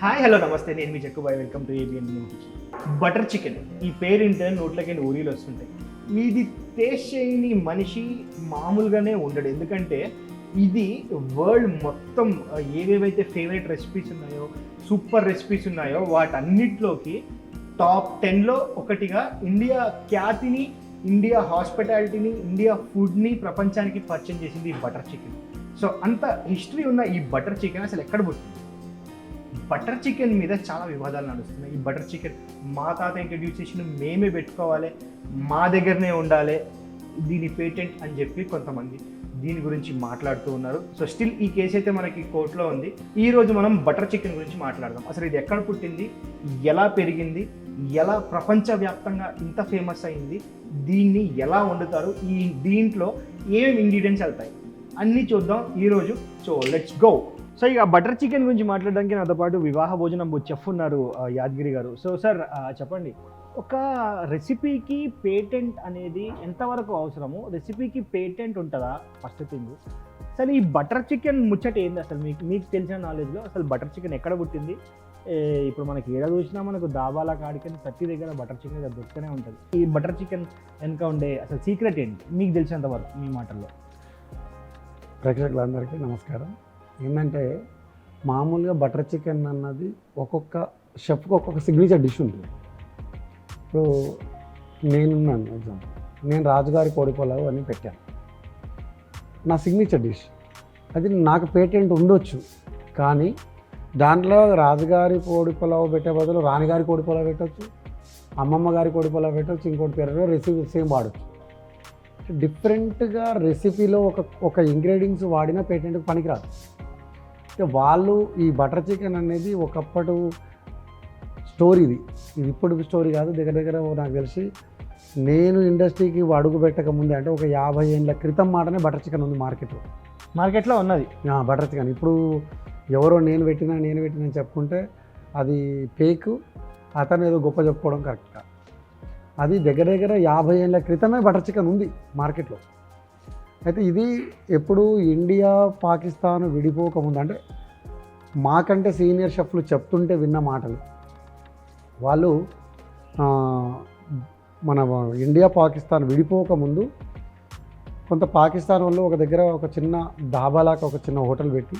Hi hello నమస్తే. నేను మీ check boy welcome to ABN butter chicken ఈ పేరు ఇంటే నోట్లకి ఊరీలు వస్తుంటాయి. ఇది టేస్ట్ చేయని మనిషి మామూలుగానే ఉండడు. ఎందుకంటే ఇది వరల్డ్ మొత్తం ఏవేవైతే ఫేవరెట్ రెసిపీస్ ఉన్నాయో సూపర్ రెసిపీస్ ఉన్నాయో వాటన్నిటిలోకి టాప్ టెన్లో ఒకటిగా ఇండియా ఖ్యాతిని ఇండియా హాస్పిటాలిటీని ఇండియా ఫుడ్ని ప్రపంచానికి పరిచయం చేసింది ఈ బటర్ చికెన్ సో అంత హిస్టరీ ఉన్న ఈ బటర్ చికెన్ అసలు ఎక్కడ పుట్టింది? బటర్ చికెన్ మీద చాలా వివాదాలు నడుస్తున్నాయి. ఈ బటర్ చికెన్ మా తాత ఇంట్రడ్యూస్ చేసిన మేమే పెట్టుకోవాలి మా దగ్గరనే ఉండాలి దీని పేటెంట్ అని చెప్పి కొంతమంది దీని గురించి మాట్లాడుతూ ఉన్నారు. సో స్టిల్ ఈ కేసు అయితే మనకి కోర్టులో ఉంది. ఈ రోజు మనం బటర్ చికెన్ గురించి మాట్లాడదాం. అసలు ఇది ఎక్కడ పుట్టింది? ఎలా పెరిగింది? ఎలా ప్రపంచవ్యాప్తంగా ఇంత ఫేమస్ అయింది? దీన్ని ఎలా వండుతారు? ఈ దీంట్లో ఏమేమి ఇంగ్రీడియంట్స్ వెళ్తాయి? అన్నీ చూద్దాం. ఈరోజు సో లెట్స్ గో సో ఇక బటర్ చికెన్ గురించి మాట్లాడడానికి నాతో పాటు వివాహ భోజనం చెఫ్ ఉన్నారు యాదగిరి గారు. సో సార్ చెప్పండి. ఒక రెసిపీకి పేటెంట్ అనేది ఎంతవరకు అవసరము? రెసిపీకి పేటెంట్ ఉంటుందా? ఫస్ట్ థింగ్ అసలు ఈ బటర్ చికెన్ ముచ్చట ఏంది అసలు? మీకు మీకు తెలిసిన నాలెడ్జ్లో అసలు బటర్ చికెన్ ఎక్కడ పుట్టింది? ఇప్పుడు మనకి ఏడ చూసినా మనకు దాబాల కాడికని ప్రతి దగ్గర బటర్ చికెన్ దొరుకుతూనే ఉంటుంది. ఈ బటర్ చికెన్ వెనుక ఉండే అసలు సీక్రెట్ ఏంటి? మీకు తెలిసినంత వరకు మీ మాటల్లో. ప్రేక్షకులందరికీ నమస్కారం. ఏంటంటే మామూలుగా బటర్ చికెన్ అన్నది ఒక్కొక్క షెఫ్కి ఒక్కొక్క సిగ్నేచర్ డిష్ ఉంటుంది. ఇప్పుడు నేనున్నాను ఎగ్జాంపుల్ నేను రాజుగారి కోడి పొలావు అని పెట్టాను. నా సిగ్నేచర్ డిష్ అది నాకు పేటెంట్ ఉండొచ్చు. కానీ దాంట్లో రాజుగారి కోడి పొలావు పెట్టే బదులు రాణిగారి కోడి పొలావు పెట్టచ్చు అమ్మమ్మ గారి కోడి పొలావు పెట్టచ్చు ఇంకోటి పేరు రెసిపీ సేమ్ వాడచ్చు. డిఫరెంట్గా రెసిపీలో ఒక ఒక ఇంగ్రీడియంట్స్ వాడిన పేటెంట్కి పనికిరాదు. వాళ్ళు ఈ బటర్ చికెన్ అనేది ఒకప్పటి స్టోరీ ఇది. ఇది ఇప్పుడు స్టోరీ కాదు దగ్గర దగ్గర నాకు తెలిసి నేను ఇండస్ట్రీకి అడుగు పెట్టక ముందే అంటే ఒక యాభై ఏళ్ళ క్రితం మాటనే బటర్ చికెన్ ఉంది మార్కెట్లో. మార్కెట్లో ఉన్నది. Butter chicken. ఇప్పుడు ఎవరో నేను పెట్టినా నేను పెట్టినా చెప్పుకుంటే అది ఫేక్ అతను ఏదో గొప్ప చెప్పుకోవడం కరెక్ట్. అది దగ్గర దగ్గర యాభై ఏళ్ళ క్రితమే బటర్ చికెన్ ఉంది మార్కెట్లో. అయితే ఇది ఎప్పుడు ఇండియా పాకిస్తాన్ విడిపోకముందు అంటే మాకంటే సీనియర్ షెఫ్లు చెప్తుంటే విన్న మాటలు. వాళ్ళు మన ఇండియా పాకిస్తాన్ విడిపోకముందు కొంత పాకిస్తాన్ వాళ్ళు ఒక దగ్గర ఒక చిన్న డాబాలాగా ఒక చిన్న హోటల్ పెట్టి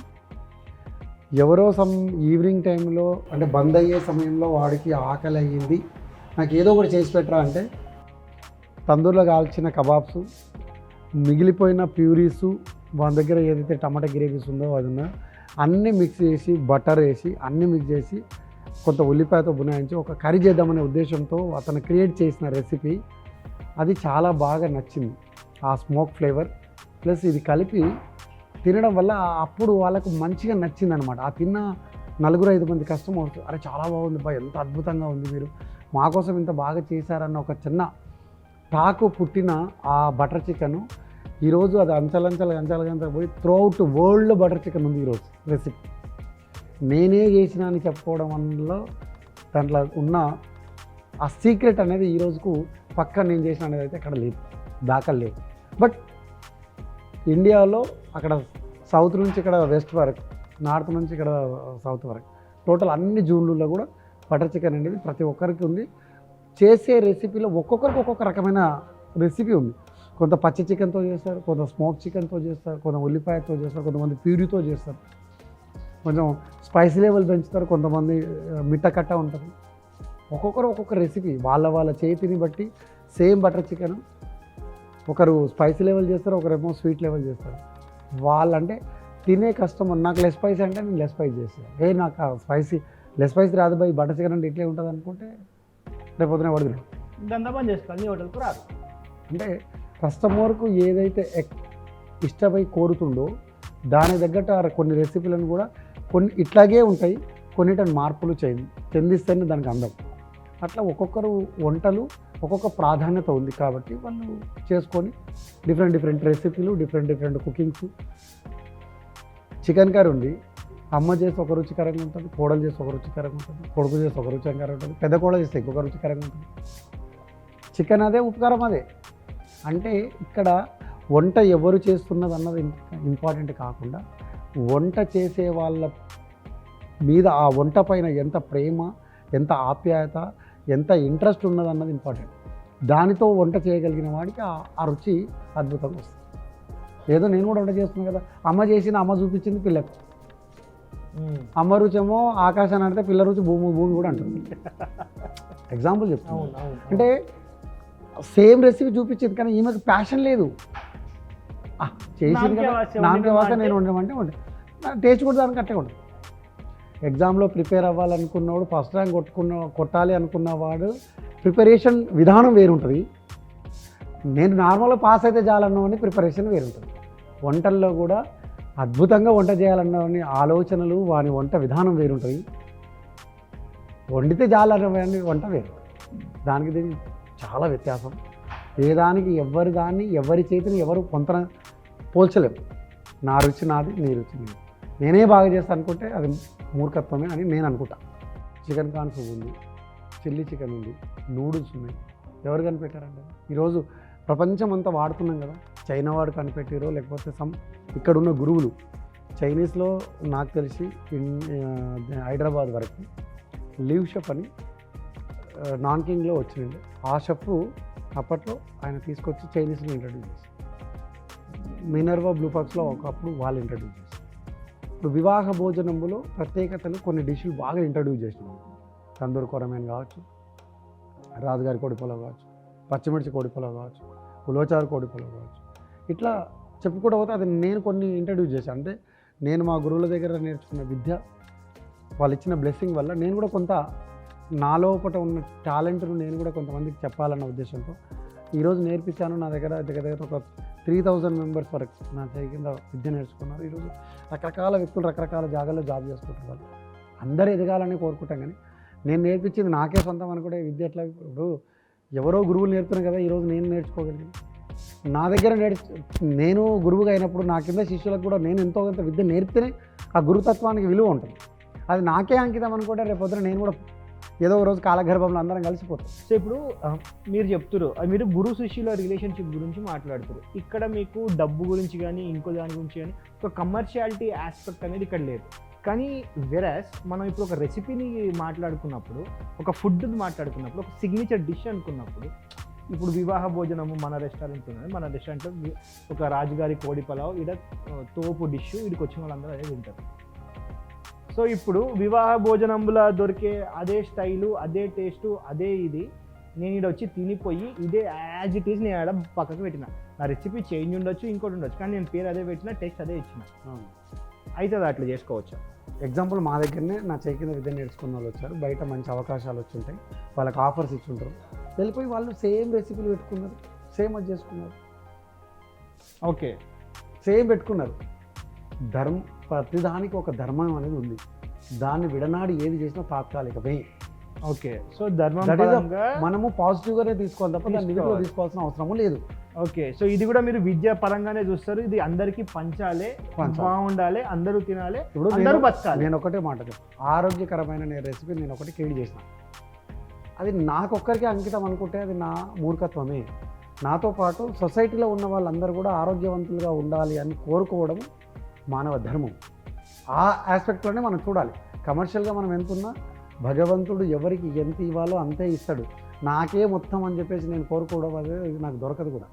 ఎవరో సమ్ ఈవినింగ్ టైంలో అంటే బంద్ అయ్యే సమయంలో వాడికి ఆకలి అయ్యింది నాకు ఏదో ఒకటి చేసి పెట్టరా అంటే తందూరులో కాల్చిన కబాబ్స్ మిగిలిపోయిన ప్యూరీసు వాళ్ళ దగ్గర ఏదైతే టమాటా గ్రేవీస్ ఉందో అది ఉన్నా అన్నీ మిక్స్ చేసి బటర్ వేసి అన్నీ మిక్స్ చేసి కొంత ఉల్లిపాయతో బునాయించి ఒక కర్రీ చేద్దామనే ఉద్దేశంతో అతను క్రియేట్ చేసిన రెసిపీ అది చాలా బాగా నచ్చింది. ఆ స్మోక్ ఫ్లేవర్ ప్లస్ ఇది కలిపి తినడం వల్ల అప్పుడు వాళ్ళకు మంచిగా నచ్చింది అనమాట ఆ తిన్న నలుగురు ఐదు మంది కస్టమర్స్ అరే చాలా బాగుంది బా ఎంత అద్భుతంగా ఉంది మీరు. మాకోసం ఇంత బాగా చేశారన్న ఒక చిన్న టాకు పుట్టిన ఆ బటర్ చికెను ఈరోజు అది అంచలంచలు అంచలంచలు పోయి త్రూఅవుట్ వరల్డ్ వరల్డ్లో బటర్ చికెన్ ఉంది ఈరోజు రెసిపీ నేనే చేసిన అని చెప్పుకోవడం వల్ల దాంట్లో ఉన్న ఆ సీక్రెట్ అనేది ఈ రోజుకు పక్క నేను చేసిన అనేది అయితే అక్కడ లేదు దాఖలు లేదు. బట్ ఇండియాలో అక్కడ సౌత్ నుంచి ఇక్కడ వెస్ట్ వరకు నార్త్ నుంచి ఇక్కడ సౌత్ వరకు టోటల్ అన్ని జూన్లలో కూడా బటర్ చికెన్ అనేది ప్రతి ఒక్కరికి ఉంది. చేసే రెసిపీలో ఒక్కొక్కరికి ఒక్కొక్క రకమైన రెసిపీ ఉంది. కొంత పచ్చి చికెన్తో చేస్తారు కొంత స్మోక్ చికెన్తో చేస్తారు కొంత ఉల్లిపాయతో చేస్తారు కొంతమంది ప్యూరీతో చేస్తారు. కొంచెం స్పైసీ లెవెల్ పెంచుతారు కొంతమంది ఆ, మిట్టకట్ట ఉంటుంది. ఒక్కొక్కరు ఒక్కొక్క రెసిపీ వాళ్ళ వాళ్ళ చేతిని బట్టి సేమ్ బటర్ చికెన్. ఒకరు స్పైసీ లెవెల్ చేస్తారు ఒకరేమో స్వీట్ లెవెల్ చేస్తారు. వాళ్ళంటే తినే కస్టమర్ నాకు లెస్ స్పైసీ అంటే నేను లెస్ స్పైసీ చేస్తాను ఏ నాకు స్పైసీ లెస్ స్పైసీ రాదు బై బటర్ చికెన్ అంటే ఇట్లే ఉంటుంది అనుకుంటే రేపు పొద్దున పడుతుంది దందపని చేసుకోవాలి నీ హోటల్కు రాదు. అంటే కస్టమర్కు ఏదైతే ఎక్- ఇష్టపై కోరుతుండో దాని తగ్గట్టు ఆ కొన్ని రెసిపీలను కూడా కొన్ని ఇట్లాగే ఉంటాయి. కొన్నిటిని మార్పులు చెంది చెందిస్తేనే దానికి అందం. అట్లా ఒక్కొక్కరు వంటలు ఒక్కొక్క ప్రాధాన్యత ఉంది కాబట్టి వాళ్ళు చేసుకొని different different రెసిపీలు different different cookings. Chicken curry ఉంది. అమ్మ చేసి ఒక రుచికరంగా ఉంటుంది కోడలు చేసి ఒక రుచికరంగా ఉంటుంది కొడుకు చేసి ఒక రుచికరంగా ఉంటుంది పెద్ద కోడలు చేస్తే ఇంకొక రుచికరంగా ఉంటుంది. చికెన్ అదే ఉపకారం అదే. అంటే ఇక్కడ వంట ఎవరు చేస్తున్నది అన్నది ఇంపార్టెంట్ కాకుండా వంట చేసే వాళ్ళ మీద ఆ వంట పైన ఎంత ప్రేమ ఎంత ఆప్యాయత ఎంత ఇంట్రెస్ట్ ఉన్నదన్నది ఇంపార్టెంట్. దానితో వంట చేయగలిగిన వాడికి ఆ- రుచి అద్భుతంగా వస్తుంది. ఏదో నేను కూడా వంట చేస్తున్నాను కదా అమ్మ చేసిన అమ్మ చూపించింది పిల్లకు. అమ్మ రుచి ఏమో ఆకాశాన్ని అంటే పిల్ల రుచి భూమి భూమి కూడా అంటుంది. ఎగ్జాంపుల్ చెప్తాను అంటే సేమ్ రెసిపీ చూపించింది కానీ ఈమెకు ప్యాషన్ లేదు. చేసింది కదా. నామకే వాస? నేను వండమంటే వండి. టేస్ట్ కూడా దానికి అట్టే ఉండదు ఎగ్జామ్లో ప్రిపేర్ అవ్వాలనుకున్నవాడు ఫస్ట్ ర్యాంక్ కొట్టుకున్న కొట్టాలి అనుకున్నవాడు ప్రిపరేషన్ విధానం వేరుంటుంది. నేను నార్మల్గా పాస్ అయితే చాలన్నవాడిని ప్రిపరేషన్ వేరుంటుంది. వంటల్లో కూడా అద్భుతంగా వంట చేయాలన్నవాడిని ఆలోచనలు వాని వంట విధానం వేరుంటుంది. వండితే చాలన్నవాడిని వంట వేరు. దానికి దీనికి చాలా వ్యత్యాసం. ఏ దానికి ఎవరి దాన్ని ఎవరి చేతిని ఎవరు కొంత పోల్చలేము. నా రుచి నాది నీ రుచి నీది. నేనే బాగా చేస్తాను అనుకుంటే అది మూర్ఖత్వమే అని నేను అనుకుంటా. చికెన్ కాన్స్ ఉంది చిల్లీ చికెన్ ఉంది నూడిల్స్ ఉన్నాయి. ఎవరు కనిపెట్టారండి? ఈరోజు ప్రపంచం అంతా వాడుతున్నాం కదా. చైనా వాడు కనిపెట్టారో లేకపోతే సమ్ ఇక్కడున్న గురువులు. చైనీస్లో నాకు తెలిసి హైదరాబాద్ వరకు లీవ్ షెఫ్ అని నాన్ కింగ్లో వచ్చింది ఆ షెఫ్ అప్పట్లో ఆయన తీసుకొచ్చి చైనీస్ని ఇంట్రడ్యూస్ చేశారు. మినర్వా బ్లూ పాక్స్లో ఒకప్పుడు వాళ్ళు ఇంట్రడ్యూస్ చేశారు. ఇప్పుడు వివాహ భోజనంలో ప్రత్యేకతలు కొన్ని డిష్లు బాగా ఇంట్రడ్యూస్ చేసినాం తందూరు కొరమేన్ కావచ్చు రాజుగారి కోడి కావచ్చు పచ్చిమిర్చి కోడి కావచ్చు ఉలోచారు కోడి పొలవ్ కావచ్చు. ఇట్లా చెప్పుకోకపోతే పోతే అది నేను కొన్ని ఇంట్రడ్యూస్ చేశాను. అంటే నేను మా గురువుల దగ్గర నేర్చుకున్న విద్య వాళ్ళు ఇచ్చిన బ్లెస్సింగ్ వల్ల నేను కూడా కొంత నా లోపట ఉన్న టాలెంట్ను నేను కూడా కొంతమందికి చెప్పాలన్న ఉద్దేశంతో ఈరోజు నేర్పించాను. నా దగ్గర దగ్గర దగ్గర ఒక త్రీ థౌజండ్ మెంబర్స్ వరకు నా చేయి కింద విద్య నేర్చుకున్నారు. ఈరోజు రకరకాల వ్యక్తులు రకరకాల జాగాల్లో జాబ్ చేసుకుంటారు వాళ్ళు అందరూ ఎదగాలని కోరుకుంటాం కానీ నేను నేర్పించింది నాకే సొంతం అనుకుంటే విద్య ఎట్లా ఇప్పుడు ఎవరో గురువులు నేర్పుతున్నాను కదా ఈరోజు నేను నేర్చుకోగలిగాను. నా దగ్గర నేర్చు నేను గురువుగా అయినప్పుడు నా కింద శిష్యులకు కూడా నేను ఎంతో కొంత విద్య నేర్పితేనే ఆ గురుతత్వానికి విలువ ఉంటుంది. అది నాకే అంకితం అనుకుంటే రేపు పొద్దున నేను కూడా ఏదో ఒక రోజు కాలగర్భంలో అందరం కలిసిపోతాం. సో ఇప్పుడు మీరు చెప్తారు మీరు గురు శిష్యుల రిలేషన్షిప్ గురించి మాట్లాడుతారు ఇక్కడ మీకు డబ్బు గురించి కానీ ఇంకో దాని గురించి కానీ ఒక కమర్షియాలిటీ ఆస్పెక్ట్ అనేది ఇక్కడ లేదు. కానీ వెరస్ మనం ఇప్పుడు ఒక రెసిపీని మాట్లాడుకున్నప్పుడు ఒక ఫుడ్ని మాట్లాడుకున్నప్పుడు ఒక సిగ్నేచర్ డిష్ అనుకున్నప్పుడు ఇప్పుడు వివాహ భోజనము మన రెస్టారెంట్ ఉన్నది మన రెస్టారెంట్లో ఒక రాజుగారి కోడి పలావ్ ఇక్కడ తోపు డిష్ ఇక్కడికి వచ్చిన వాళ్ళందరూ అదే తింటారు. సో ఇప్పుడు వివాహ భోజనంలో దొరికే అదే స్టైలు అదే టేస్ట్ అదే ఇది నేను ఇక్కడ వచ్చి తినిపోయి ఇదే యాజ్ ఇట్ ఈస్ నేను ఆడ పక్కకు పెట్టిన. నా రెసిపీ చేంజ్ ఉండొచ్చు ఇంకోటి ఉండొచ్చు కానీ నేను పేరు అదే పెట్టిన టేస్ట్ అదే ఇచ్చిన. అయితే అది అట్లా చేసుకోవచ్చు? ఎగ్జాంపుల్ మా దగ్గరనే నా చేయి కింద విద్య నేర్చుకున్న వాళ్ళు వచ్చారు. బయట మంచి అవకాశాలు వచ్చి ఉంటాయి వాళ్ళకి ఆఫర్స్ ఇచ్చుంటారు. వెళ్ళిపోయి వాళ్ళు సేమ్ రెసిపీలు పెట్టుకున్నారు. సేమ్ అది చేసుకున్నారు. ఓకే సేమ్ పెట్టుకున్నారు. ధర్మ ప్రతిదానికి ఒక ధర్మం అనేది ఉంది. దాన్ని విడనాడి ఏది చేసినా తాత్కాలికమే. ఓకే. సో ధర్మం మనము పాజిటివ్గానే తీసుకోవాలి తప్ప దాన్ని. తీసుకోవాల్సిన అవసరము లేదు. ఓకే. సో ఇది కూడా మీరు విద్య పరంగానే చూస్తారు. ఇది అందరికీ పంచాలి. బాగుండాలి అందరూ తినాలి ఇప్పుడు అందరూ నేను- బతకాలి. నేను ఒకటే మాట ఆరోగ్యకరమైన నేను రెసిపీ నేను ఒకటి క్రియేట్ చేసిన. అది నాకొక్కరికి అంకితం అనుకుంటే అది నా మూర్ఖత్వమే. నాతో పాటు సొసైటీలో ఉన్న వాళ్ళందరూ కూడా ఆరోగ్యవంతులుగా ఉండాలి అని కోరుకోవడం మానవ ధర్మం. ఆ ఆస్పెక్ట్లోనే మనం చూడాలి. కమర్షియల్గా మనం ఎంతున్నా భగవంతుడు ఎవరికి ఎంత ఇవ్వాలో అంతే ఇస్తాడు. నాకే మొత్తం అని చెప్పేసి నేను కోరుకోవడం అనేది నాకు దొరకదు కూడా.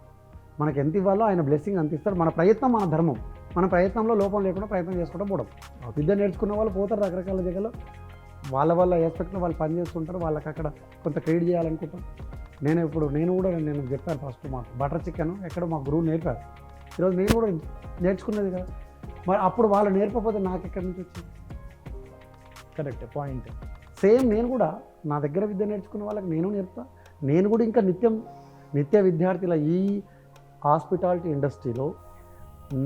మనకి ఎంత ఇవ్వాలో ఆయన బ్లెస్సింగ్ అంత ఇస్తాడు. మన ప్రయత్నం మన ధర్మం. మన ప్రయత్నంలో లోపం లేకుండా ప్రయత్నం చేసుకోవడం పోవడం. విద్య నేర్చుకున్న వాళ్ళు పోతారు రకరకాల జగలో వాళ్ళ వాళ్ళ ఎస్పెక్ట్లో వాళ్ళు పని చేస్తుంటారు. వాళ్ళకి అక్కడ కొంత క్రియేట్ చేయాలనుకుంటాం. నేను ఇప్పుడు నేను కూడా నేను చెప్పాను ఫస్ట్ మాకు. బటర్ చికెన్ ఎక్కడ మా గురువు నేర్పారు. ఈరోజు నేను కూడా నేర్చుకున్నది కదా. మరి అప్పుడు వాళ్ళు నేర్పకపోతే నాకు ఎక్కడి నుంచి వచ్చింది? కరెక్ట్ పాయింట్ సేమ్ నేను కూడా నా దగ్గర విద్య నేర్చుకున్న వాళ్ళకి నేను నేర్పుతా. నేను కూడా ఇంకా నిత్యం నిత్య విద్యార్థుల ఈ హాస్పిటాలిటీ ఇండస్ట్రీలో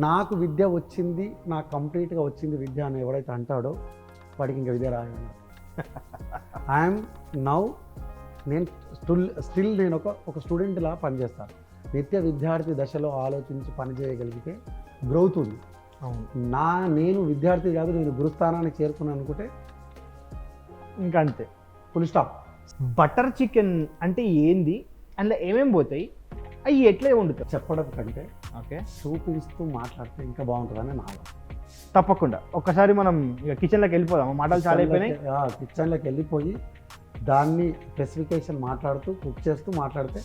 నాకు విద్య వచ్చింది నాకు కంప్లీట్గా వచ్చింది విద్య అని ఎవడైతే అంటాడో వాడికి ఇంకా విద్య రాయను ఐఎమ్ నౌ నేను స్టిల్ స్టిల్ నేను ఒక ఒక స్టూడెంట్లా పనిచేస్తాను. నిత్య విద్యార్థి దశలో ఆలోచించి పని చేయగలిగితే గ్రోత్ ఉంది. నా నేను విద్యార్థి కాదు నేను గురుస్థానానికి చేరుకున్నాను అనుకుంటే ఇంకా అంతే. ఫుల్ స్టాప్ బటర్ చికెన్ అంటే ఏంది? అందులో ఏమేమి పోతాయి? అవి ఎట్లే వండుతారు చెప్పడం కంటే ఓకే. చూపిస్తూ మాట్లాడితే ఇంకా బాగుంటుందని నా. తప్పకుండా. ఒక్కసారి మనం ఇక కిచెన్లోకి వెళ్ళిపోదాం మాటలు చాలా అయిపోయినాయి. కిచెన్లోకి వెళ్ళిపోయి దాన్ని స్పెసిఫికేషన్ మాట్లాడుతూ కుక్ చేస్తూ మాట్లాడితే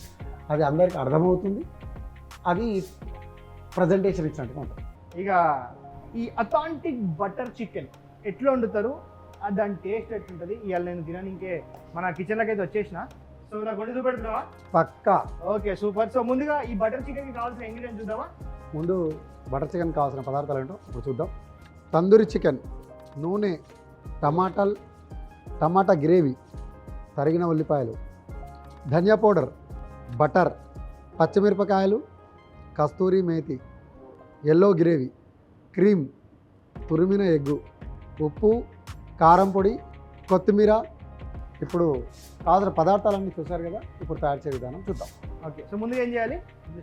అది అందరికి అర్థమవుతుంది. అది ప్రజెంటేషన్ ఇచ్చినట్టుగా ఉంటుంది. ఇక ఈ అథాంటిక్ బటర్ చికెన్ ఎట్లా వండుతారు? దాని టేస్ట్ ఎట్లుంటుంది? ఇవాళ నేను తినడానికే మన కిచెన్లోకి అయితే వచ్చేసిన. సో నాకు వండి చూపెడుతున్నావా? పక్కా. Okay super. సో ముందుగా ఈ బటర్ చికెన్కి కావాల్సిన ఇంగ్రీడియంట్ చూద్దామా? ముందు బటర్ చికెన్ కావాల్సిన పదార్థాలు ఏంటో ఇప్పుడు చూద్దాం. తందూరి చికెన్ నూనె టమాటాలు టమాటా గ్రేవీ తరిగిన ఉల్లిపాయలు ధనియా పౌడర్ బటర్ పచ్చిమిరపకాయలు కస్తూరి మేతి ఎల్లో గ్రేవీ క్రీమ్ తురిమిన ఎగ్గు ఉప్పు కారం పొడి కొత్తిమీర. ఇప్పుడు కావాల్సిన పదార్థాలన్నీ చూసారు కదా ఇప్పుడు తయారు చేసే విధానం చూద్దాం. ఓకే సో ముందుగా ఏం చేయాలి?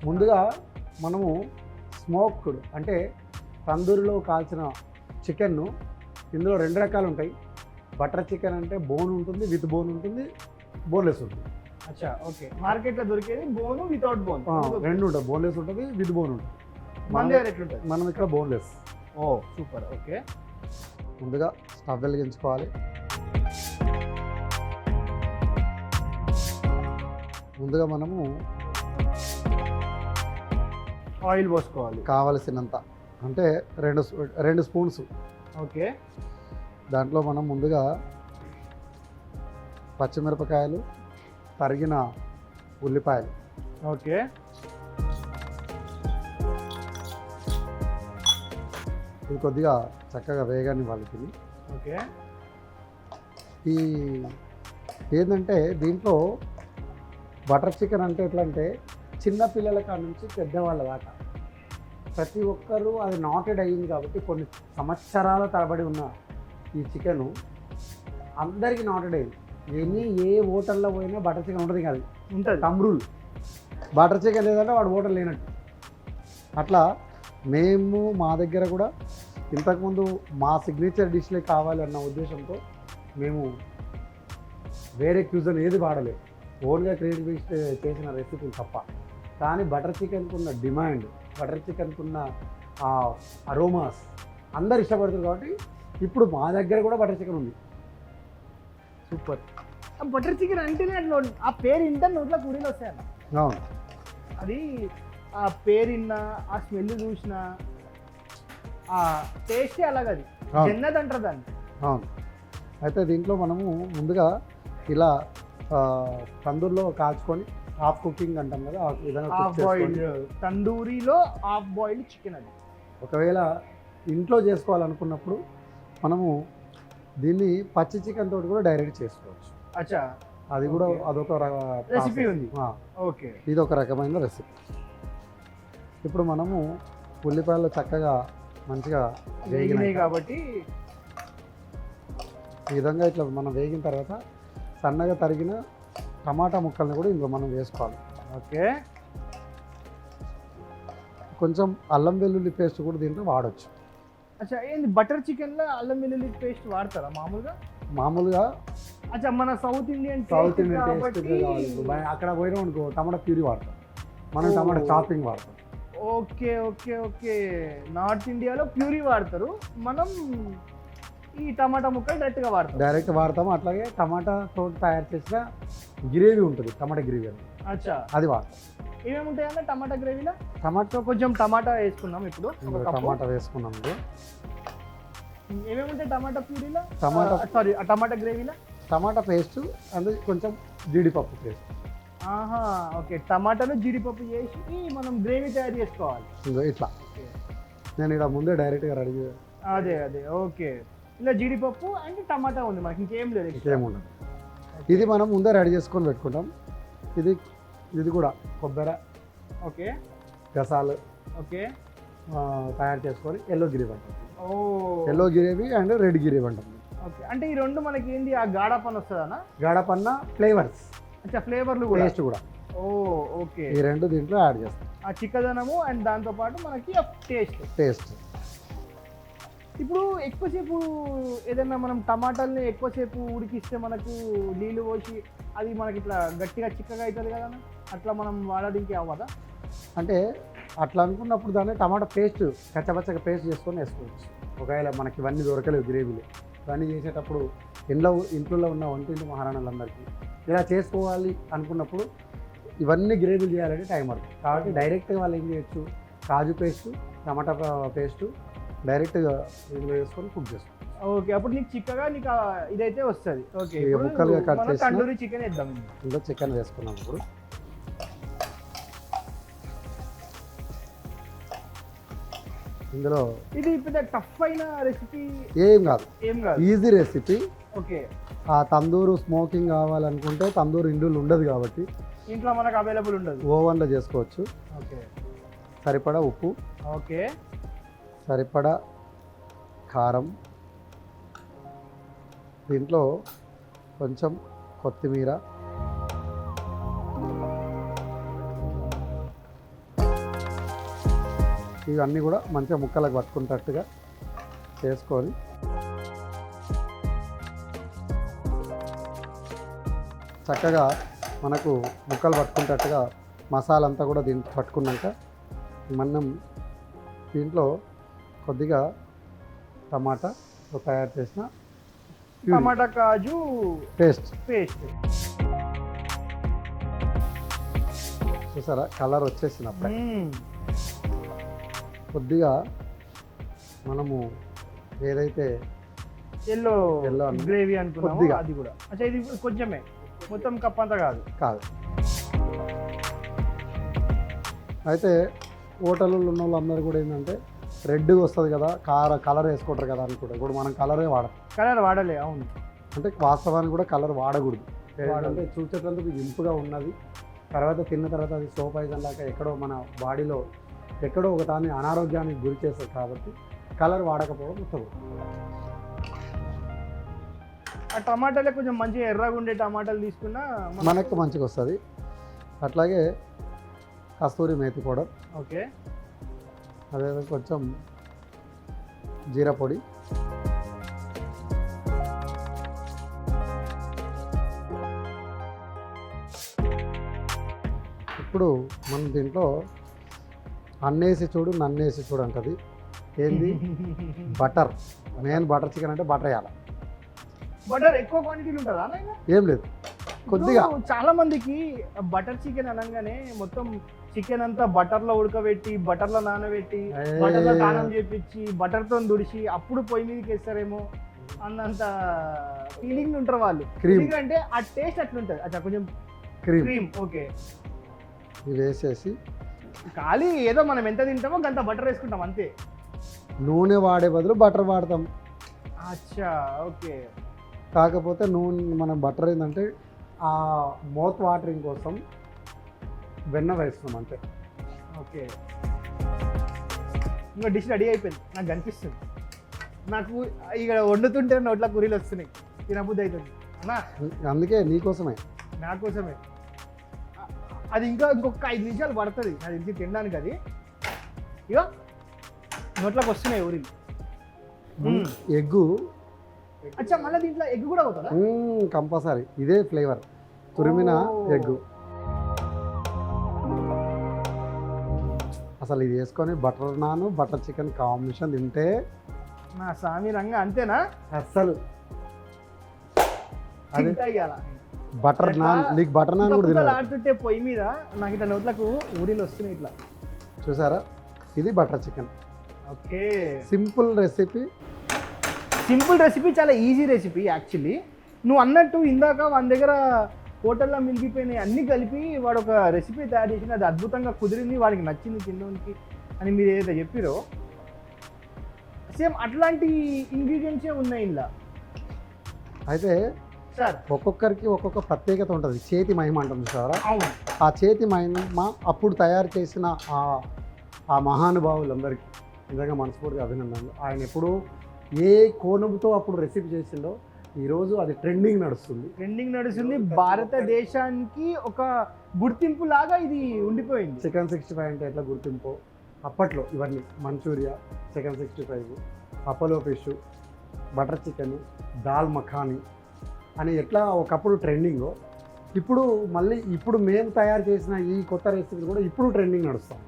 ముందుగా మనము స్మోక్డ్ అంటే తందూరిలో కాల్చిన చికెన్ను ఇందులో రెండు రకాలు ఉంటాయి. బటర్ చికెన్ అంటే బోన్ ఉంటుంది విత్ బోన్ ఉంటుంది బోన్లెస్ ఉంటుంది. అచ్చా ఓకే. మార్కెట్లో దొరికేది బోను వితౌట్ బోన్. రెండు ఉంటుంది బోన్లెస్ ఉంటుంది విత్ బోన్ ఉంటుంది. మన ఇక్కడ బోన్లెస్ ఓ సూపర్ ఓకే. ముందుగా స్టవ్ వెలిగించుకోవాలి ముందుగా మనము ఆయిల్ పోసుకోవాలి. కావలసినంత అంటే రెండు రెండు స్పూన్స్. ఓకే. దాంట్లో మనం ముందుగా పచ్చిమిరపకాయలు తరిగిన ఉల్లిపాయలు. ఓకే. కొద్దిగా చక్కగా వేగాన్ని వాళ్ళకి ఓకే. ఈ ఏంటంటే దీంట్లో బటర్ చికెన్ అంటే ఎట్లా అంటే చిన్న పిల్లల కాడ నుంచి పెద్దవాళ్ళ దాకా ప్రతి ఒక్కరూ అది నాటెడ్ అయ్యింది కాబట్టి కొన్ని సంవత్సరాల తరబడి ఉన్న ఈ చికెను అందరికీ నాటెడ్ అయింది ఎన్ని ఏ హోటల్లో పోయినా బటర్ చికెన్ ఉంటుంది కాదు. ఉంటుంది. తమ్రూల్ బటర్ చికెన్ లేదంటే వాడు హోటల్ లేనట్టు. అట్లా మేము మా దగ్గర కూడా ఇంతకుముందు మా సిగ్నేచర్ డిష్లే కావాలి అన్న ఉద్దేశంతో మేము వేరే క్యూజన్ ఏది వాడలేదు. ఓన్గా క్రియేట్ చేసిన రెసిపీలు తప్ప. కానీ బటర్ చికెన్కి ఉన్న డిమాండ్ బటర్ చికెన్కి ఉన్న ఆ అరోమాస్ అందరు ఇష్టపడుతుంది కాబట్టి ఇప్పుడు మా దగ్గర కూడా బటర్ చికెన్ ఉంది. సూపర్ బటర్ చికెన్ అంటేనే ఆ పేరు ఇంత నోట్లో కూరలు వస్తాయన్న అవును. అది ఆ పేరు విన్నా ఆ స్మెల్ చూసిన టేస్టే అలాగది. జన్నది అంటారు దాన్ని. అవును. అయితే దీంట్లో మనము ముందుగా ఇలా తందూరులో కాల్చుకొని హాఫ్ కుకింగ్ అంటాం కదా ఆ విధంగా cook హాఫ్ బాయిల్డ్ చేసుకొని తందూరిలో హాఫ్ బాయిల్డ్ చికెన్ అది. ఒకవేళ ఇంట్లో చేసుకోవాలనుకున్నప్పుడు మనము దీన్ని పచ్చి చికెన్ తోటి కూడా డైరెక్ట్ చేసుకోవచ్చు. అచ్చా. అది కూడా. అదొక రెసిపీ. ఉంది. ఓకే. ఇది ఒక రకమైన రెసిపీ ఇప్పుడు మనము ఉల్లిపాయలు చక్కగా మంచిగా వేగినాయి కాబట్టి ఈ విధంగా ఇట్లా మనం వేగిన తర్వాత సన్నగా తరిగిన టమాటా ముక్కల్ని కూడా ఇందులో మనం వేసుకోవాలి. ఓకే. కొంచెం అల్లం వెల్లుల్లి పేస్ట్ కూడా దీంట్లో వాడచ్చు. అచ్చా ఏంది బటర్ చికెన్లో అల్లం వెల్లుల్లి పేస్ట్ వాడతారా మామూలుగా? మామూలుగా అచ్చా మన south Indian south Indian taste అక్కడ పోయినా అనుకో టమాటా ప్యూరీ వాడతాం. మనం. టమాటా చాపింగ్ వాడతాం. Okay okay okay. నార్త్ ఇండియాలో ప్యూరీ వాడతారు. మనం ఈ టమాటా ముక్కలు డైరెక్ట్గా వాడతాం. డైరెక్ట్ వాడతాం అట్లాగే టమాటా తోటి తయారు చేసిన గ్రేవీ ఉంటుంది టమాటా గ్రేవీ అని. అచ్చా. అది వాడతాం. ఏమేమి ఉంటాయన్న టమాటా గ్రేవీలో? టమాటా కొంచెం టమాటా వేసుకున్నాం ఇప్పుడు. టమాటా వేసుకున్నాం. ఏమేమి ఉంటాయి టమాటా ప్యూరీలో? టమాటా సారీ టమాటా గ్రేవీలో? టమాటా పేస్ట్ అందు కొంచెం జీడిపప్పు పేస్ట్. ఆహా ఓకే. టమాటాలో జీడిపప్పు చేసి మనం గ్రేవీ తయారు చేసుకోవాలి. ఇదిగో ఇట్లా. నేను ఇక్కడ ముందే డైరెక్ట్గా రెడీ అదే అదే. ఓకే. ఇలా జీడిపప్పు అండ్ టమాటా ఉంది మనకి ఇంకేం లేదు extra. ఇంకేముండదు ఇది మనం ముందే రెడీ చేసుకొని పెట్టుకుంటాం. ఇది ఇది కూడా కొబ్బరి ఓకే. గసాలు ఓకే. తయారు చేసుకొని ఎల్లో గిరేవి అంటాం ఓ. Yellow gravy and red gravy అంటాం ఓకే. అంటే ఈ రెండు మనకి ఏంది ఆ గాఢ పని వస్తుందనా? గడపన్న ఫ్లేవర్స్. అచ్చా ఫ్లేవర్లు కూడా. టేస్ట్ కూడా. ఓ ఓకే. ఈ రెండు దీంట్లో యాడ్ చేస్తాం. ఆ చిక్కదనము అండ్ దాంతో పాటు మనకి టేస్ట్. టేస్ట్. ఇప్పుడు ఎక్కువసేపు ఏదైనా మనం టమాటాలని ఎక్కువసేపు ఉడికిస్తే మనకు నీళ్ళు పోసి అది మనకి ఇట్లా గట్టిగా చిక్కగా అవుతుంది కదా? అట్లా మనం వాడడానికి అవ్వదా? అంటే అట్లా అనుకున్నప్పుడు దాన్ని టమాటా పేస్ట్ కచ్చపచ్చగా పేస్ట్ చేసుకొని వేసుకోవచ్చు. ఒకవేళ మనకి ఇవన్నీ దొరకలేవు గ్రేవీలు. ఇవన్నీ చేసేటప్పుడు ఇంట్లో ఇంట్లో ఉన్న వంటింటి మహారాణులందరికీ ఇలా చేసుకోవాలి అనుకున్నప్పుడు ఇవన్నీ గ్రేవీలు చేయాలంటే టైం పడుతుంది. కాబట్టి డైరెక్ట్గా వాళ్ళు ఏం చేయొచ్చు? కాజు పేస్ట్ టమాటా పేస్ట్ డైరెక్ట్గా ఇందులో వేసుకొని కుక్ చేసుకోవాలి ఓకే అప్పుడు నీకు చిక్కగా నీకు ఇదైతే వస్తుంది. ఓకే ఇప్పుడు ముక్కలుగా కట్ మనం చేసిన- తందూరి చికెన్ వేద్దాం ఇందులో చికెన్ వేసుకున్నాం ఇప్పుడు. ఇందులో ఇది పెద్ద టఫ్ అయిన రెసిపీ ఏం కాదు. ఏం కాదు. ఈజీ రెసిపీ ఆ తందూరు స్మోకింగ్ కావాలనుకుంటే తందూరు ఇండులు ఉండదు కాబట్టి ఇంట్లో మనకు అవైలబుల్ ఉండదు. ఓవెన్లో చేసుకోవచ్చు. ఓకే. సరిపడా ఉప్పు. ఓకే. సరిపడా కారం. దీంట్లో కొంచెం కొత్తిమీర. ఇవన్నీ కూడా మంచిగా ముక్కలకు పట్టుకుంటట్టుగా చేసుకొని చక్కగా మనకు ముక్కలు పట్టుకుంటట్టుగా మసాలా అంతా కూడా దీంట్లో పట్టుకున్నాక మనం దీంట్లో కొద్దిగా టమాటా తయారు చేసిన టమాటా కాజు పేస్ట్. పేస్ట్. చూసారా? కలర్ వచ్చేసినప్పుడే కొద్దిగా మనము ఏదైతే ఎల్లో అన్న- గ్రేవీ అనుకున్నాము కొద్దిగా. అది కూడా. అచ్చా ఇది కొంచెమే. మొత్తం కప్ అంతా కాదు. కాదు. అయితే హోటల్లో ఉన్న వాళ్ళందరూ కూడా ఏంటంటే రెడ్గా వస్తుంది కదా కార కలర్ వేసుకుంటారు కదా అనుకుంటారు ఇప్పుడు మనం కలరే వాడం కలర్ వాడలే అవును. అంటే వాస్తవానికి కూడా కలర్ వాడకూడదు. అంటే చూసేటందుకు ఇంపుగా ఉన్నది. తర్వాత తిన్న తర్వాత అది సో పాయిజన్ లాగా ఎక్కడో మన బాడీలో ఎక్కడో ఒక దాన్ని అనారోగ్యానికి గురి చేస్తుంది కాబట్టి కలర్ వాడకపోవడం ఉత్తమం. ఆ టమాటాలే కొంచెం మంచిగా ఎర్రగా ఉండే టమాటాలు తీసుకున్నా మన- మనకు మంచిగా వస్తుంది. అట్లాగే కస్తూరి మేతి పౌడర్. ఓకే. అదే కొంచెం జీరా పొడి. ఇప్పుడు మనం దీంట్లో అన్నేసి చూడు నన్నేసి చూడు అంటది. ఏంది? బటర్. మెయిన్ బటర్ చికెన్ అంటే బటర్ వేయాలి. బటర్ ఎక్కువ క్వాంటిటీలు ఉంటుందా? ఏం లేదు. కొద్దిగా. చాలా మందికి బటర్ చికెన్ అనగానే మొత్తం చికెన్ అంతా బటర్లో ఉడకబెట్టి బటర్లో నానబెట్టి బటర్లో స్నానం చేపించి బటర్తో దుడిచి అప్పుడు పొయ్యి మీదకి వేస్తారేమో అన్నంత ఫీలింగ్ ఉంటారు వాళ్ళు. ఎందుకంటే ఆ టేస్ట్ అట్లుంటది. అచ్చా కొంచెం క్రీమ్ ఓకే ఇవి వేసేసి. ఖాళీ ఏదో మనం ఎంత తింటామో గంత బటర్ వేసుకుంటాం అంతే. నూనె వాడే బదులు బటర్ వాడతాం. అచ్చా ఓకే కాకపోతే నూనె మనం బటర్ ఏంటంటే ఆ మౌత్ వాటరింగ్ కోసం వెన్న వేస్తున్నాం అంతే. ఓకే. ఇంకా డిష్ రెడీ అయిపోయింది. నాకు కనిపిస్తుంది. నాకు ఇక్కడ వండుతుంటే నోట్ల కూరీలు వస్తున్నాయి. తినబుద్ధి అవుతుంది. అన్నా? అందుకే నీకోసమే నా కోసమే. అది ఇంకా ఇంకొక ఐదు నిమిషాలు పడుతుంది. అది తెలిసి తినడానికి అది. ఇక నోట్లోకి వస్తున్నాయి మ్మ్. ఎగ్గు అచ్చా మళ్ళీ దీంట్లో ఎగ్ కూడా అవుతుందా కంపల్సరీ. ఇదే ఫ్లేవర్. తురిమిన ఓ. ఎగ్గు అసలు ఇది వేసుకొని butter naan butter chicken combination తింటే నా స్వామి రంగా అంతేనా? అస్సలు. అది. బటర్ నాన్ నీకు బటర్ నాన్ కూడా తినాలి ఆడుతుంటే పొయ్యి మీద నాకు ఇట్లా నోట్లకు ఊరిలు వస్తున్నాయి ఇట్లా. చూసారా? ఇది butter chicken. Okay. Simple recipe. Simple recipe చాలా ఈజీ రెసిపీ యాక్చువల్లీ. నువ్వు అన్నట్టు ఇందాక మన దగ్గర హోటల్లో మిగిలిపోయినాయి అన్నీ కలిపి వాడు ఒక రెసిపీ తయారు చేసిన అది అద్భుతంగా కుదిరింది వాడికి నచ్చింది తినడానికి అని మీరు ఏదైతే చెప్పిరో. సేమ్ అట్లాంటి ఇంగ్రీడియంట్సే ఉన్నాయి ఇందులో? అయితే సార్. ఒక్కొక్కరికి ఒక్కొక్క ప్రత్యేకత ఉంటుంది. చేతి మహిమ అంటుంది అవును. ఆ చేతి మహిమ అప్పుడు తయారు చేసిన ఆ ఆ మహానుభావులందరికీ నిజంగా మనస్ఫూర్తిగా అభినందనలు. ఆయన ఎప్పుడు ఏ కోణంతో అప్పుడు రెసిపీ చేసిండో ఈరోజు అది ట్రెండింగ్ నడుస్తుంది. ట్రెండింగ్ నడుస్తుంది. భారతదేశానికి ఒక గుర్తింపు లాగా ఇది ఉండిపోయింది. చికెన్ సిక్స్టీ ఫైవ్ అంటే ఎట్లా గుర్తింపు? అప్పట్లో ఇవన్నీ Manchuria chicken sixty five Apollo fish butter chicken dal makhani అని ఎట్లా ఒకప్పుడు ట్రెండింగ్ ఇప్పుడు మళ్ళీ ఇప్పుడు మేము తయారు చేసిన ఈ కొత్త రెసిపీ కూడా ఇప్పుడు ట్రెండింగ్ నడుస్తాం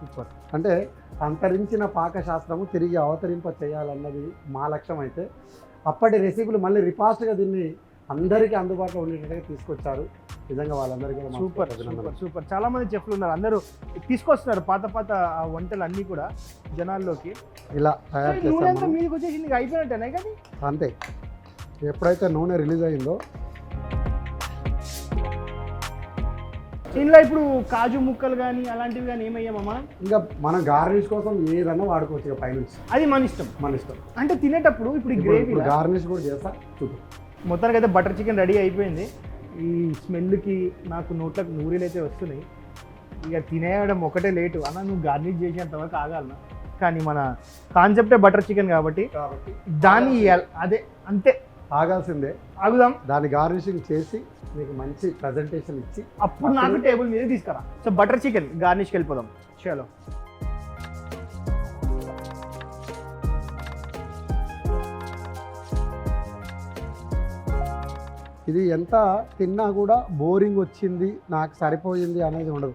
సూపర్. అంటే అంతరించిన పాకశాస్త్రము తిరిగి అవతరింప చేయాలన్నది మా లక్ష్యం అయితే అప్పటి రెసిపీలు మళ్ళీ రిపాస్ట్గా దీన్ని అందరికీ అందుబాటులో ఉండేటట్టుగా తీసుకొచ్చారు. నిజంగా వాళ్ళందరికీ సూపర్. Super super. చాలా మంది చెఫ్లు ఉన్నారు. అందరూ తీసుకొస్తున్నారు పాత పాత వంటలు అన్నీ కూడా జనాల్లోకి. ఇలా తయారు నూనె చేస్తాం అంతా మనం. మీదకి వచ్చేసి అయిపోయినట్టేనా కానీ అంతే. ఎప్పుడైతే నూనె రిలీజ్ అయిందో ఇందులో ఇప్పుడు కాజు ముక్కలు కానీ అలాంటివి కానీ ఏమయ్యామా ఇంకా మనం గార్నిష్ కోసం ఏదన్నా వాడుకోవచ్చు ఇక పైనుంచి. అది మన ఇష్టం. మన ఇష్టం. అంటే తినేటప్పుడు ఇప్పుడు ఈ ఇప్పుడు గ్రేవీ గార్నిష్ కూడా చేస్తా చూద్దాం. మొత్తానికి అయితే బటర్ చికెన్ రెడీ అయిపోయింది. ఈ స్మెల్కి నాకు నోట్లకు నూరీలు అయితే వస్తున్నాయి. ఇక తినేయడం ఒకటే లేటు. అన్న నువ్వు గార్నిష్ చేసేంత వరకు ఆగాలనా కానీ మన కాన్సెప్టే బటర్ చికెన్ కాబట్టి దాన్ని. అదే అంతే. ఆగాల్సిందే. ఆగుదాం. దాన్ని గార్నిషింగ్ చేసి మీకు మంచి ప్రజెంటేషన్ ఇచ్చి అప్పుడు నాకు టేబుల్ మీద తీసుకురా. సో బటర్ చికెన్ గార్నిష్కి వెళ్ళిపోదాం. చలో. ఇది ఎంత తిన్నా కూడా బోరింగ్ వచ్చింది నాకు సరిపోయింది అనేది ఉండదు.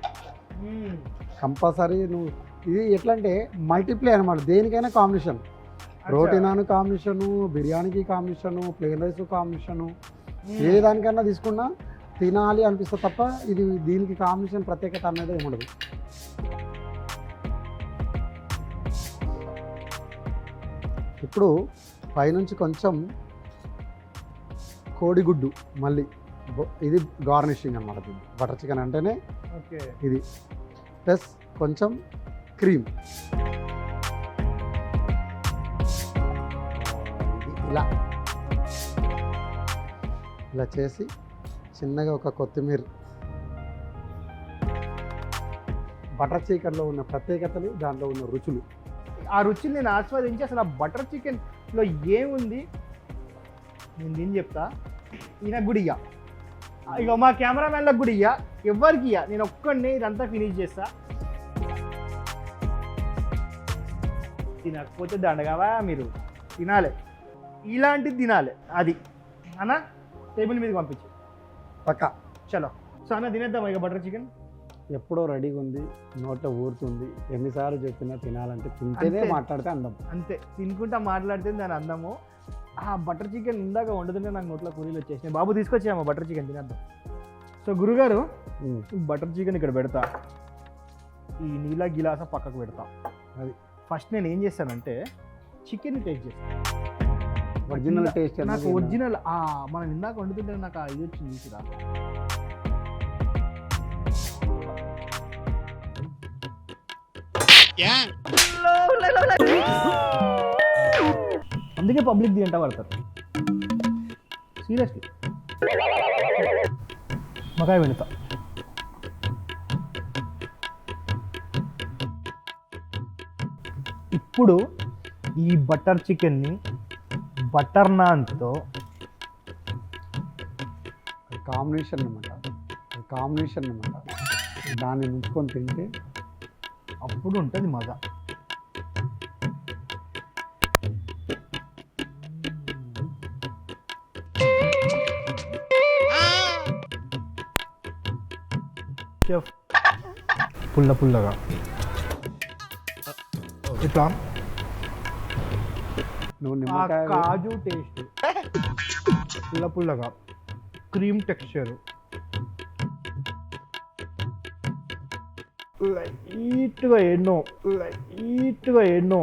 కంపల్సరీ నువ్వు ఇది ఎట్లా అంటే మల్టిప్లై అనమాట దేనికైనా కాంబినేషన్ రోటీ నాన్ కాంబినేషను బిర్యానీకి కాంబినేషను ప్లేన్ రైస్ కాంబినేషను. ఏ దానికైనా తీసుకున్నా తినాలి అనిపిస్తే తప్ప ఇది దీనికి కాంబినేషన్ ప్రత్యేకత అనేది ఏమి ఉండదు. ఇప్పుడు పైనుంచి కొంచెం కోడిగుడ్డు మళ్ళీ. ఇది గార్నిషింగ్ అనమాట దీన్ని. బటర్ చికెన్ అంటేనే ఇది. ప్లస్ కొంచెం క్రీమ్. ఇలా ఇలా చేసి చిన్నగా ఒక కొత్తిమీర. బటర్ చికెన్లో ఉన్న ప్రత్యేకతలు దాంట్లో ఉన్న రుచులు. ఆ రుచిని నేను ఆస్వాదించి అసలు ఆ బటర్ చికెన్లో ఏముంది? నేను నేను చెప్తా. ఈయన కూడా ఇక మా కెమెరామ్యాన్లకు కూడా ఇయ్య ఎవరికి ఇయ్య. నేను ఒక్కడిని ఇదంతా ఫినిష్ చేస్తా. తినకపోతే దండగావా మీరు? తినాలి. ఇలాంటిది తినాలి అది. అన్న టేబుల్ మీదకి పంపించి. పక్క. చలో. సో అన్న తినేద్దాం ఇక బటర్ చికెన్. ఎప్పుడో రెడీగా ఉంది నోట ఊరుతుంది. ఎన్నిసార్లు చెప్పినా తినాలంటే తింటేనే. మాట్లాడితే అందం. అంతే. తినుకుంటా మాట్లాడితే దాని అందము. ఆ బటర్ చికెన్ ఇందాక వండుతుంటే నాకు నోట్లో కూలీలు వచ్చేసినాయి. బాబు తీసుకొచ్చాము బటర్ చికెన్ తినేద్దాం. సో గురుగారు. బటర్ చికెన్ ఇక్కడ పెడతా. ఈ నీలా గిలాస పక్కకు పెడతా. అది. ఫస్ట్ నేను ఏం చేస్తానంటే చికెన్ టేస్ట్ చేస్తాను ఒరిజినల్ టేస్ట్ నాకు ఒరిజినల్ ఆ మనం ఇందాక వండుతుంటే నాకు ఆ ఇది వచ్చింది చూసిరా. అందుకే పబ్లిక్ దీంట పడతారు. సీరియస్లీ మకాయ వెళుతా ఇప్పుడు ఈ బటర్ చికెన్ని బటర్ నాన్తో కాంబినేషన్ అనమాట కాంబినేషన్ అనమాట దాన్ని ముంచుకొని తింటే అప్పుడు ఉంటుంది మజా. పుల్ల పుల్లగా. ఇట్లా నువ్వు ఆ నిమ్మకాయ కాజు టేస్ట్. పుల్ల పుల్లగా. Cream texture. లైట్గా ఎన్నో లైట్గా ఎన్నో.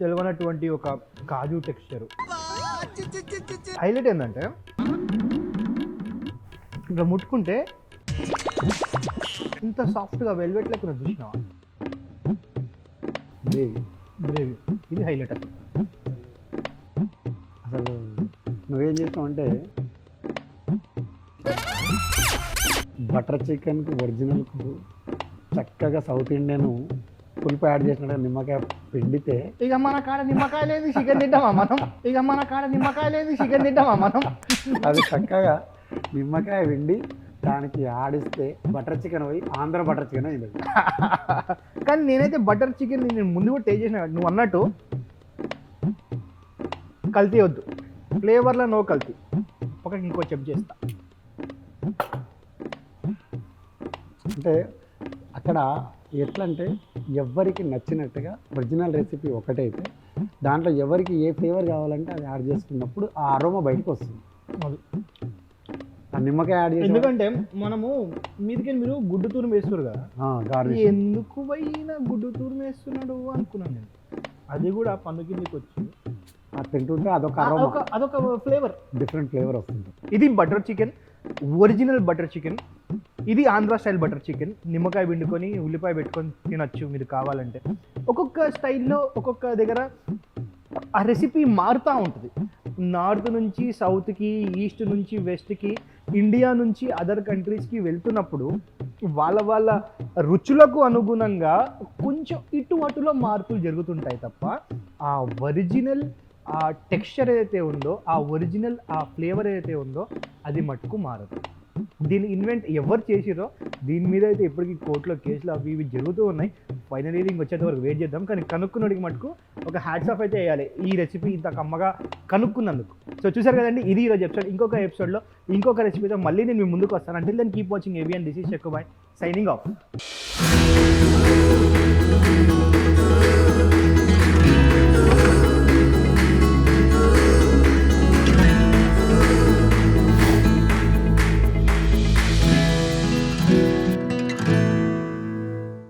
తెలియనటువంటి ఒక కాజు టెక్స్చర్. హైలైట్ ఏంటంటే ఇంకా ముట్టుకుంటే ఇంత సాఫ్ట్గా వెల్వెట్ లెక్కన చూసినావా గ్రేవీ. ఇది హైలైట్ అసలు నువ్వేం చేస్తావు అంటే బటర్ చికెన్కి ఒరిజినల్కు చక్కగా సౌత్ ఇండియన్ పులుపు యాడ్ చేసినట్టు నిమ్మకాయ పిండితే. ఇక మన కాడ నిమ్మకాయ లేదు చికెన్ తింటామా మనం? ఇక మన కాడ నిమ్మకాయ లేదు చికెన్ తింటామా మనం? అది చక్కగా నిమ్మకాయ పిండి దానికి ఆడిస్తే బటర్ చికెన్ పోయి ఆంధ్ర బటర్ చికెన్ అయింది కానీ నేనైతే బటర్ చికెన్ నేను ముందు కూడా టేస్ట్ చేసిన. నువ్వు అన్నట్టు కల్తీ వద్దు. ఫ్లేవర్లో నో కల్తీ. ఒకటి ఇంకో చెప్ చేస్తా. అంటే అక్కడ ఎట్లా అంటే ఎవరికి నచ్చినట్టుగా ఒరిజినల్ రెసిపీ ఒకటైతే దాంట్లో ఎవరికి ఏ ఫ్లేవర్ కావాలంటే అది యాడ్ చేసుకున్నప్పుడు ఆ అరోమా బయటకు వస్తుంది. నిమ్మకాయ యాడ్ చేసి ఎందుకంటే మనము మీదికి మీరు గుడ్డు తూరు వేస్తారు కదా. ఎందుకు పోయినా గుడ్డు తూరు వేస్తున్నాడు అనుకున్నాను నేను. అది కూడా పన్ను కిందకి వచ్చి. తింటుంటే అదొక అదొక ఫ్లేవర్ డిఫరెంట్ ఫ్లేవర్ వస్తుంది. ఇది butter chicken original butter chicken ఇది ఆంధ్ర స్టైల్ బటర్ చికెన్ నిమ్మకాయ పిండుకొని ఉల్లిపాయ పెట్టుకొని తినొచ్చు మీరు కావాలంటే. ఒక్కొక్క స్టైల్లో ఒక్కొక్క దగ్గర ఆ రెసిపీ మారుతూ ఉంటుంది. నార్త్ నుంచి సౌత్కి ఈస్ట్ నుంచి వెస్ట్కి ఇండియా నుంచి అదర్ కంట్రీస్కి వెళ్తున్నప్పుడు వాళ్ళ వాళ్ళ రుచులకు అనుగుణంగా కొంచెం ఇటు అటులో మార్పులు జరుగుతుంటాయి తప్ప ఆ ఒరిజినల్ ఆ టెక్స్చర్ ఏదైతే ఉందో ఆ ఒరిజినల్ ఆ ఫ్లేవర్ ఏదైతే ఉందో అది మటుకు మారదు. దీన్ని ఇన్వెంట్ ఎవరు చేసిరో దీని మీద అయితే ఇప్పటికీ కోర్టులో కేసులు అవి ఇవి జరుగుతూ ఉన్నాయి. ఫైనల్ ఇయరింగ్ వచ్చేంత వరకు వెయిట్ చేద్దాం. కానీ కనుక్కున్నడికి మటుకు ఒక హ్యాట్స్ ఆఫ్ అయితే వేయాలి. ఈ రెసిపీ ఇంత కమ్మగా కనుక్కున్నందుకు. సో చూసారు కదండి ఇది ఈరోజు ఎపిసోడ్ ఇంకొక ఎపిసోడ్లో ఇంకొక రెసిపీతో మళ్ళీ నేను మీ ముందుకు వస్తాను. అంటే then keep watching ABN this is check boy signing off